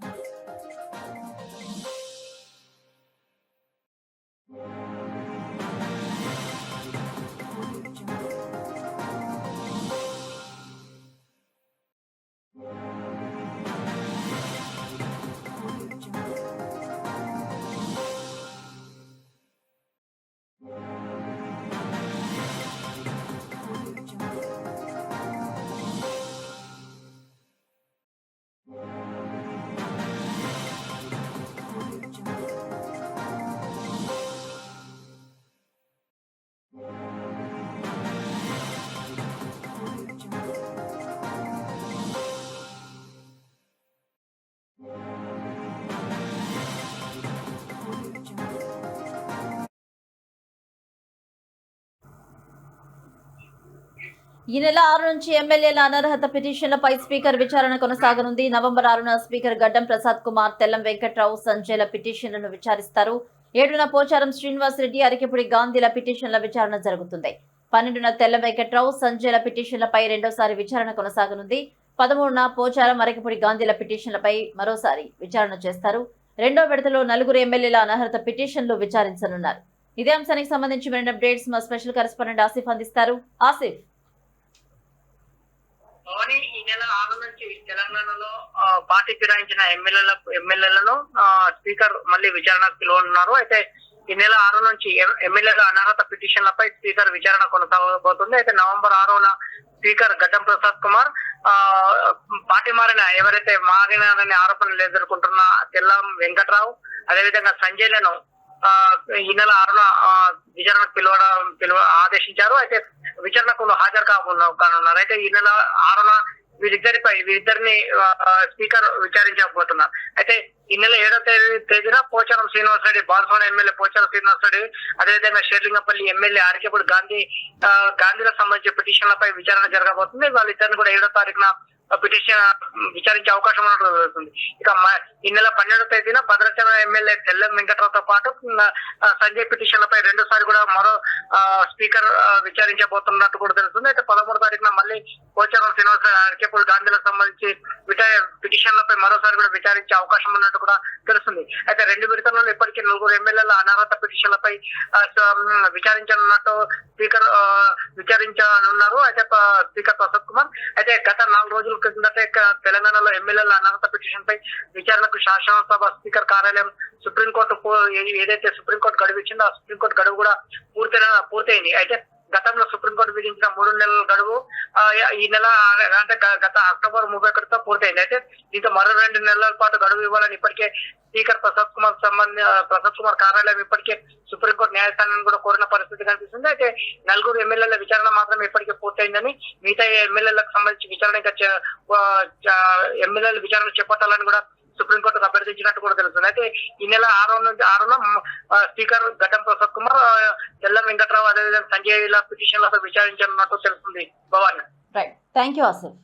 Tchau. ఈ నెల ఆరు నుంచి ఎమ్మెల్యేల అనర్హత పిటిషన్లపై స్పీకర్ విచారణ కొనసాగనుంది. నవంబర్ ఆరున స్పీకర్ గడ్డం ప్రసాద్ కుమార్ తెల్లం వెంకట్రావు సంజయ్ల పిటిషన్లను విచారిస్తారు. ఏడున పోచారం శ్రీనివాస్ రెడ్డి అరికెపుడి గాంధీల పిటిషన్ల విచారణ జరుగుతుంది. పన్నెండున తెల్ల వెంకట్రావు సంజయ్ల పిటిషన్లపై రెండోసారి విచారణ కొనసాగనుంది. పదమూడున పోచారం అరకెపుడి గాంధీల పిటిషన్లపై మరోసారి విచారణ చేస్తారు. రెండో విడతలో నలుగురు ఎమ్మెల్యేల అనర్హత పిటిషన్లు విచారించనున్నారు. ఇదే అంశానికి సంబంధించి మరిన్ని అప్డేట్స్ మా స్పెషల్ కరెస్పాండెంట్ ఆసిఫ్ అందిస్తారు. ఆసిఫ్ భవని ఈ నెల ఆరు నుంచి తెలంగాణలో పార్టీ ఫిరాయించిన ఎమ్మెల్యేల ఎమ్మెల్యేలను స్పీకర్ మళ్ళీ విచారణకు పిలువనున్నారు. అయితే ఈ నెల ఆరు నుంచి ఎమ్మెల్యేల అనర్హత పిటిషన్లపై స్పీకర్ విచారణ కొనసాగబోతుంది. అయితే నవంబర్ ఆరున స్పీకర్ గడ్డం ప్రసాద్ కుమార్ ఆ పార్టీ మారిన ఎవరైతే మారినారనే ఆరోపణలు ఎదుర్కొంటున్న తెల్లం వెంకట్రావు అదేవిధంగా సంజయ్లను ఆ, ఈ నెల ఆరున విచారణకు పిలవడం పిలువ ఆదేశించారు. అయితే విచారణకు హాజరు కాకుండా కానున్నారు. అయితే ఈ నెల ఆరున వీరిద్దరిపై వీరిద్దరిని స్పీకర్ విచారించకపోతున్నారు అయితే ఈ నెల ఏడో తేదీ తేదీన పోచారం శ్రీనివాస్ రెడ్డి బాలసోన ఎమ్మెల్యే పోచారం శ్రీనివాస్ రెడ్డి అదేవిధంగా షేర్లింగపల్లి ఎమ్మెల్యే ఆర్కేపుడు గాంధీ గాంధీలకు సంబంధించిన పిటిషన్లపై విచారణ జరగబోతుంది. వాళ్ళిద్దరిని కూడా ఏడో తారీఖున పిటిషన్ విచారించే అవకాశం ఉన్నట్లు తెలుస్తుంది. ఇక ఈ నెల పన్నెండో తేదీన భద్రాచలం ఎమ్మెల్యే తెల్లం వెంకట్రావుతో పాటు సంజయ్ పిటిషన్లపై రెండోసారి కూడా మరో స్పీకర్ విచారించబోతున్నట్టు కూడా తెలుస్తుంది. అయితే పదమూడు తారీఖున మళ్ళీ పోచారం శ్రీనివాస అరకేపూడి గాంధీలకు సంబంధించి విట- పిటిషన్లపై మరోసారి కూడా విచారించే అవకాశం ఉన్నట్టు కూడా తెలుస్తుంది. అయితే రెండు విడతల్లో ఇప్పటికీ నలుగురు ఎమ్మెల్యేల అనర్హత పిటిషన్లపై విచారించనున్నట్టు స్పీకర్ విచారించనున్నారు. అయితే స్పీకర్ ప్రసాద్ కుమార్. అయితే గత నాలుగు రోజులు తెలంగాణలో ఎమ్మెల్యేల అనర్హత పిటిషన్ పై విచారణకు శాసనసభ స్పీకర్ కార్యాలయం సుప్రీంకోర్టు ఏదైతే సుప్రీంకోర్టు గడువు ఇచ్చిందో ఆ సుప్రీంకోర్టు గడువు కూడా పూర్తయిన పూర్తయింది అయితే గతంలో సుప్రీంకోర్టు విధించిన మూడు నెలల గడువు ఈ నెల అంటే గత అక్టోబర్ ముప్పై ఒకటితో పూర్తయింది. అయితే దీంతో మరో రెండు నెలల పాటు గడువు ఇవ్వాలని ఇప్పటికే స్పీకర్ ప్రసాద్ కుమార్ సంబంధ ప్రసాద్ కుమార్ కార్యాలయం ఇప్పటికే సుప్రీంకోర్టు న్యాయస్థానాన్ని కూడా కోరిన పరిస్థితి కనిపిస్తుంది. అయితే నలుగురు ఎమ్మెల్యేల విచారణ మాత్రం ఇప్పటికే పూర్తయిందని మిగతా ఎమ్మెల్యేలకు సంబంధించి విచారణ ఇంకా ఎమ్మెల్యేల విచారణ చేపట్టాలని కూడా సుప్రీంకోర్టుకు అభ్యర్థించినట్టు కూడా తెలుస్తుంది. అయితే ఈ నెల ఆరో నుంచి ఆరున స్పీకర్ ఘటం ప్రసాద్ కుమార్ ఆ, తెల్లం వెంకట్రావు అదేవిధంగా సంజయ్ పిటిషన్లపై విచారించనున్నట్టు తెలుస్తుంది. భవాన్. Right thank you Asif